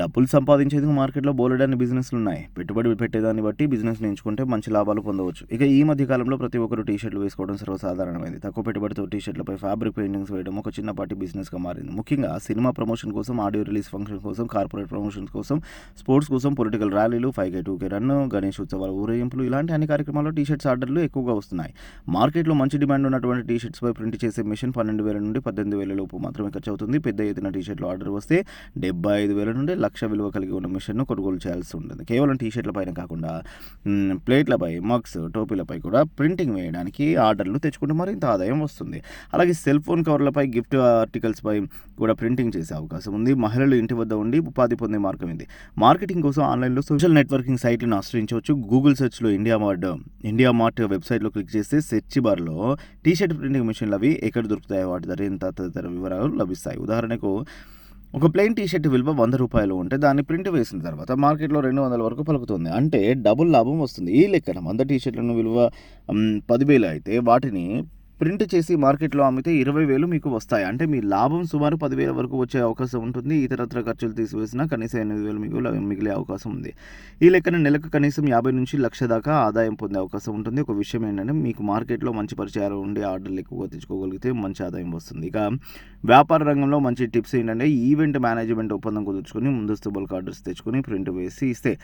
డబ్బులు సంపాదించేందుకు మార్కెట్లో బోలెడని బిజినెస్లు ఉన్నాయి. పెట్టుబడి పెట్టేదాన్ని బట్టి బిజినెస్ ఎంచుకుంటే మంచి లాభాలు పొందవచ్చు. ఇక ఈ మధ్య కాలంలో ప్రతి ఒక్కరు టీ షర్ట్లు వేసుకోవడం సర్వసాధారణమైంది. తక్కువ పెట్టుబడితో టీ షర్ట్లపై ఫ్యాబ్రిక్ పెయింటింగ్స్ వేయడం ఒక చిన్నపాటి బిజినెస్గా మారింది. ముఖ్యంగా సినిమా ప్రమోషన్ కోసం ఆడియో రిలీజ్ ఫంక్షన్ కోసం కార్పొరేట్ ప్రమోషన్స్ కోసం స్పోర్ట్స్ కోసం పొలిటికల్ ర్యాలీలు five K two K run Ganesh ఉత్సవాల ఊరేగింపులు ఇలాంటి అన్ని కార్యక్రమాల్లో టీ షర్ట్స్ ఆర్డర్లు ఎక్కువగా వస్తున్నాయి. మార్కెట్లో మంచి డిమాండ్ ఉన్నటువంటి టీ షర్ట్స్పై ప్రింట్ చేసే మిషన్ పన్నెండు వేల నుండి పద్దెనిమిది వేల లోపు మాత్రమే ఖర్చు అవుతుంది పెద్ద ఎత్తున టీ షర్ట్లు ఆర్డర్ వస్తే డెబ్బై ఐదు వేల నుండి లక్ష విలువ కలిగి ఉన్న మిషన్ను కొనుగోలు చేయాల్సి ఉంటుంది. కేవలం టీ షర్ట్ల పైన కాకుండా ప్లేట్లపై మగ్స్ టోపీలపై కూడా ప్రింటింగ్ వేయడానికి ఆర్డర్లు తెచ్చుకుంటే మరింత ఆదాయం వస్తుంది. అలాగే సెల్ ఫోన్ కవర్లపై గిఫ్ట్ ఆర్టికల్స్పై కూడా ప్రింటింగ్ చేసే అవకాశం ఉంది. మహిళలు ఇంటి వద్ద ఉండి ఉపాధి పొందే మార్గం ఇది. మార్కెటింగ్ కోసం ఆన్లైన్లో సోషల్ నెట్వర్కింగ్ సైట్లను ఆశ్రయించవచ్చు. గూగుల్ సెర్చ్లో ఇండియా మార్ట్ ఇండియా మార్ట్ వెబ్సైట్లో క్లిక్ చేస్తే సెర్చ్ బార్లో టీ షర్ట్ ప్రింటింగ్ మిషన్లు అవి ఎక్కడ దొరుకుతాయో వాటి ధర ఎంత తదితర వివరాలు లభిస్తాయి. ఉదాహరణకు ఒక ప్లెయిన్ టీ షర్ట్ విలువ వంద రూపాయలు ఉంటే దాన్ని ప్రింట్ వేసిన తర్వాత మార్కెట్లో రెండు వందల వరకు పలుకుతుంది. అంటే డబుల్ లాభం వస్తుంది. ఈ లెక్కన వంద టీ షర్ట్లను విలువ పదివేలు అయితే వాటిని ప్రింట్ చేసి మార్కెట్లో అమ్మితే ఇరవై వేలు మీకు వస్తాయి. అంటే మీ లాభం సుమారు పదివేల వరకు వచ్చే అవకాశం ఉంటుంది. ఇతరత్ర ఖర్చులు తీసివేసినా కనీసం ఎనిమిది వేలు మీకు మిగిలే అవకాశం ఉంది. ఈ లెక్కన నెలకు కనీసం యాభై నుంచి లక్ష దాకా ఆదాయం పొందే అవకాశం ఉంటుంది. ఒక విషయం ఏంటంటే మీకు మార్కెట్లో మంచి పరిచయాలు ఉండి ఆర్డర్లు ఎక్కువగా తెచ్చుకోగలిగితే మంచి ఆదాయం వస్తుంది. ఇక వ్యాపార రంగంలో మంచి టిప్స్ ఏంటంటే ఈవెంట్ మేనేజ్మెంట్ ఒప్పందం కుదుర్చుకొని ముందస్తు బల్క్ ఆర్డర్స్ తెచ్చుకొని ప్రింట్ వేసి ఇస్తే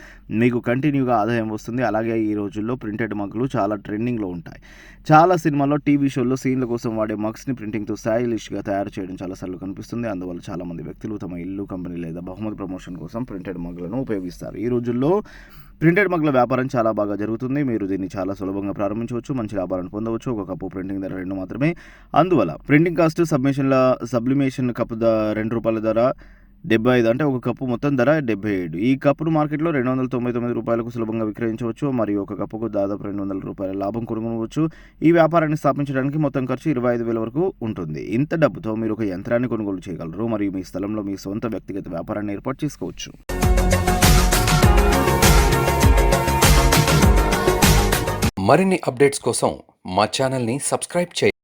మీకు కంటిన్యూగా ఆదాయం వస్తుంది. అలాగే ఈ రోజుల్లో ప్రింటెడ్ మగ్గులు చాలా ట్రెండింగ్లో ఉంటాయి. చాలా సినిమాల్లో టీవీ షోలు సినిమాల్లో సీన్ల కోసం వాడే మగ్స్ని ప్రింటింగ్తో స్టైలిష్గా తయారు చేయడం చాలా సార్లు కనిపిస్తుంది. అందువల్ల చాలామంది వ్యక్తులు తమ ఇల్లు కంపెనీ లేదా బహుమతి ప్రమోషన్ కోసం ప్రింటెడ్ మగ్లను ఉపయోగిస్తారు. ఈ రోజుల్లో ప్రింటెడ్ మగ్ల వ్యాపారం చాలా బాగా జరుగుతుంది. మీరు దీన్ని చాలా సులభంగా ప్రారంభించవచ్చు మంచి లాభాలను పొందవచ్చు. ఒక కప్పు ప్రింటింగ్ ధర రెండు మాత్రమే. అందువల్ల ప్రింటింగ్ కాస్ట్ సబ్మిషన్ల సబ్లిమేషన్ కప్పు ద రెండు రూపాయల ధర డెబ్బై ఐదు అంటే ఒక కప్పు మొత్తం ధర డెబ్బై ఏడు. ఈ కప్పును మార్కెట్లో రెండు వందల తొంభై తొమ్మిది రూపాయలకు సులభంగా విక్రయించవచ్చు. మరియు ఒక కప్పుకు దాదాపు రెండు వందల రూపాయల లాభం కొనుగొనవచ్చు. ఈ వ్యాపారాన్ని స్థాపించడానికి మొత్తం ఖర్చు ఇరవై ఐదు వేల వరకు ఉంటుంది. ఇంత డబ్బుతో మీరు ఒక యంత్రాన్ని కొనుగోలు చేయగలరు. మరియు మీ స్థలంలో మీ సొంత వ్యక్తిగత వ్యాపారాన్ని ఏర్పాటు చేసుకోవచ్చు. మరిన్ని అప్డేట్స్ కోసం మా ఛానల్ని సబ్స్క్రైబ్ చేయండి